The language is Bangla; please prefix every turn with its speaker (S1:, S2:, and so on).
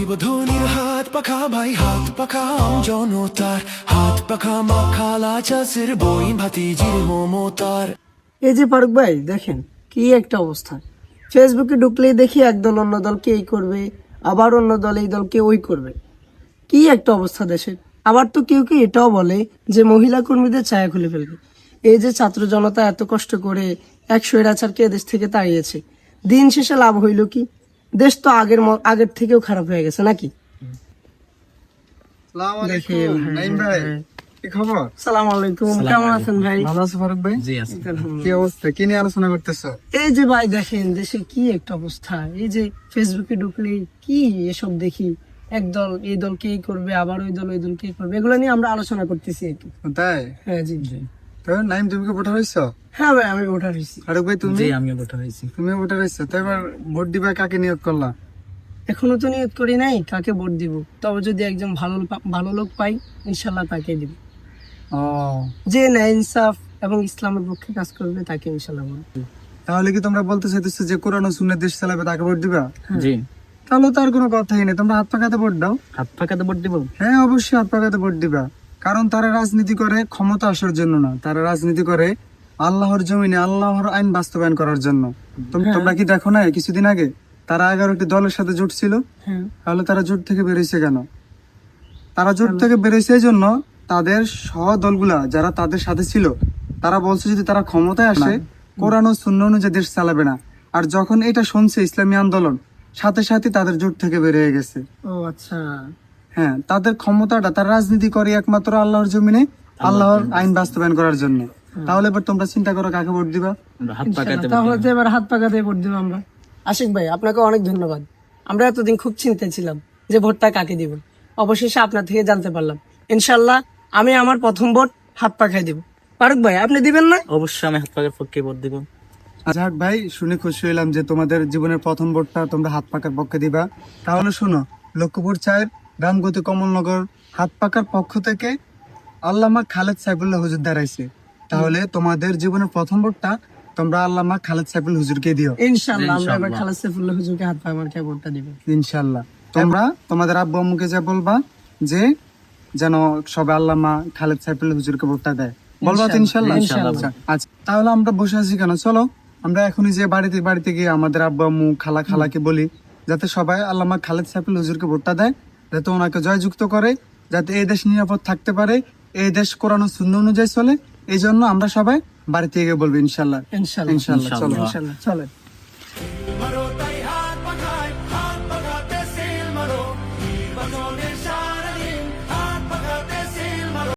S1: বলিব ধনির হাত পাখা, ভাই হাত পাখা জনতার হাত পাখা, মাখা, লাচাসের বই, ভাতিজির মমতার।
S2: এই যে ফারুক ভাই, দেখেন কি একটা অবস্থা। ফেসবুকে ঢুকলেই দেখি একদল অন্য দলকে এই করবে, আবার অন্য দল এই দলকে ওই করবে। কি একটা অবস্থা দেশের। আবার তো কেউ কেউ এটাও বলে যে মহিলা কর্মীদের ছায়া খুলে ফেলবে। এই যে ছাত্র জনতা এত কষ্ট করে এক স্বৈরাচারকে দেশ থেকে তাড়িয়েছে, দিন শেষে লাভ হইল কি? দেশ তো আগের আগের থেকেও খারাপ হয়ে গেছে নাকি? দেখি,
S3: নাইম ভাই কি খবর?
S2: সালাম আলাইকুম। কেমন আছেন ভাই?
S3: ভালো আছো ফারুক ভাই? কি অবস্থা? কি নিয়ে আলোচনা করতেছো?
S2: এই যে ভাই দেখেন দেশে কি একটা অবস্থা। এই যে ফেসবুকে ঢুকলে কি এসব দেখি? একদল এই দলকে এই করবে আবার ওই দল ওই দলকে এই করবে? এগুলো নিয়ে আমরা আলোচনা করতেছি আর কি।
S3: তাই?
S2: হ্যাঁ জি। জি
S3: নাইম তুমি কি ভোটার হইছো
S2: হ্যাঁ ভাই আমি ভোটার
S3: ফারুক ভাই তুমি?
S4: আমিও ভোটার হয়েছি।
S3: তুমি ভোটার হইছো তো এবার ভোট দিবা কাকে নিয়োগ করলা?
S2: এখনও তো নিয়ত করি নাই কাকে ভোট দিব? তবে যদি একজন ভালো ভালো লোক পাই ইনশাল্লাহ তাকে দিব।
S3: ও।
S2: যে ন্যায় ইনসাফ এবং ইসলামের পক্ষে কাজ করবে তাকে ইনশাল্লাহ ভোট
S3: তাহলে কি তোমরা বলতে চাইতেছো যে কোরআন ও সুন্নাহ দেশ চালাবে তাকে ভোট দিবা?
S4: জি।
S3: তাহলে তো আর কোনো কথাই নেই। তোমরা হাত পাকাতে ভোট দাও।
S4: হাত পাকাতে ভোট দিব?
S3: হ্যাঁ অবশ্যই হাত পাকাতে ভোট দিবা। কারণ তারা রাজনীতি করে ক্ষমতা আসার জন্য না তারা রাজনীতি করে আল্লাহর জমিনে আল্লাহর আইন বাস্তবায়ন করার জন্য। তোমরা কি দেখো না কিছুদিন আগে তারা এগারোটি দলের সাথে জোট ছিল।
S2: হ্যাঁ।
S3: তাহলে তারা জোট থেকে বেরোইছে কেন? তারা জোট থেকে বেরোইছে এই জন্য তাদের সহ দলগুলা যারা তাদের সাথে ছিল তারা বলছে যদি তারা ক্ষমতায় আসে কোরআন ও শূন্য অনুযায়ী দেশ চালাবে না। আর যখন এটা শুনছে ইসলামী আন্দোলন সাথে সাথে তাদের জোট থেকে বের হয়ে গেছে।
S2: ও আচ্ছা।
S3: হ্যাঁ তাদের ক্ষমতাটা তারা রাজনীতি করে একমাত্র আল্লাহর জমিনে আল্লাহর আইন বাস্তবায়ন করার জন্য। তাহলে এবার তোমরা চিন্তা করো কাকে ভোট দিবা?
S4: আমরা হাত পাকাতে
S2: ইনশাল্লাহ। তাহলে তো এবার হাত পাকাতে ভোট দিব আমরা। আশিক ভাই আপনাকে অনেক ধন্যবাদ। আমরা এতদিন খুব চিন্তায় ছিলাম যে ভোটটা কাকে দিব। অবশেষে আপনার থেকে জানতে পারলাম। ইনশাল্লাহ আমি আমার প্রথম ভোট হাত পাখাই দিব। ফারুক ভাই আপনি দিবেন না?
S4: অবশ্যই আমি হাত পাকার পক্ষে ভোট দিব।
S3: আচ্ছা ভাই শুনে খুশি হইলাম যে তোমাদের জীবনের প্রথম ভোটটা তোমরা হাত পাকার পক্ষে দিবা। তাহলে শোনো লক্ষ্মীপুর চায়ের রামগতি কমলনগর হাত পাকার পক্ষ থেকে আল্লামা খালেদ সাইফুল্লাহ হুজুর দাঁড়াইছে। তাহলে তোমাদের জীবনের প্রথম ভোটটা তোমরা আল্লামা খালেদ সাইফুল হুজুরকে দিও।
S2: ইনশাল্লাহ আমরা এবার খালাস সাইফুল্লাহ হুজুরকে হাত পাখা ভোটটা দিব।
S3: ইনশাল্লাহ তোমরা তোমাদের আব্বু আম্মুকে যা বলবা যে যেন সবাই আল্লামা খালেদ সাইফুল হুজুরকে ভোটটা দেয়। বলবা তো ইনশাল্লাহ আচ্ছা, আচ্ছা তাহলে আমরা বসে আছি কেন? চলো আমরা এখনই যে বাড়িতে বাড়িতে গিয়ে আমাদের আব্বু আম্মু খালা খালাকে বলি যাতে সবাই আল্লামা খালেদ সাইফুল হুজুরকে ভোটটা দেয়। যাতে ওনাকে জয়যুক্ত করে যাতে এই দেশ নিরাপদ থাকতে পারে এই দেশ কোরআন শূন্য অনুযায়ী চলে এই জন্য আমরা সবাই বাড়িতে গিয়ে বলব ইনশাল্লাহ।
S2: ইনশাল্লাহ।
S3: ইনশাল্লাহ চলো।
S2: ইনশাল্লাহ। চলেন